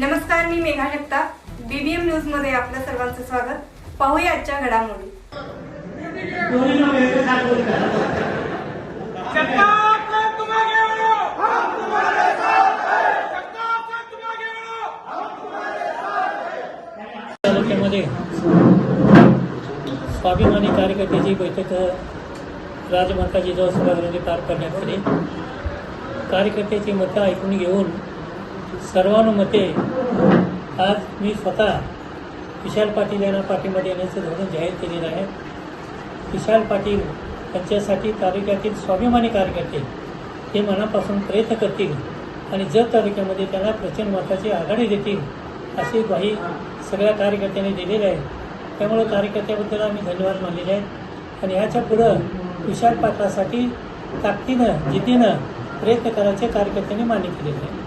नमस्कार मी मेघा जगताप. बीबीएम न्यूजमध्ये आपल्या सर्वांचं स्वागत. पाहूया आजच्या घडामोडी. तालुक्यामध्ये स्वाभिमानी कार्यकर्त्याची बैठक राजमाता जिजाऊ सभागृहामध्ये पार करण्यात आली. कार्यकर्त्याची मतं ऐकून घेऊन सर्वानुमते आज मी स्वतः विशाल पाटील यांना पाठिंबा देण्याचं धोरण जाहीर केलेलं आहे. विशाल पाटील यांच्यासाठी तालुक्यातील स्वाभिमानी कार्यकर्ते हे मनापासून प्रयत्न करतील आणि जर तालुक्यामध्ये त्यांना प्रचंड मताची आघाडी देतील अशी ग्वाही सगळ्या कार्यकर्त्यांनी दिलेली आहे. त्यामुळं कार्यकर्त्याबद्दल आम्ही धन्यवाद मानलेले आहेत आणि ह्याच्या पुढं विशाल पाटलासाठी ताकदीनं जिद्दीनं प्रयत्न करायचे कार्यकर्त्यांनी मान्य केलेले आहे.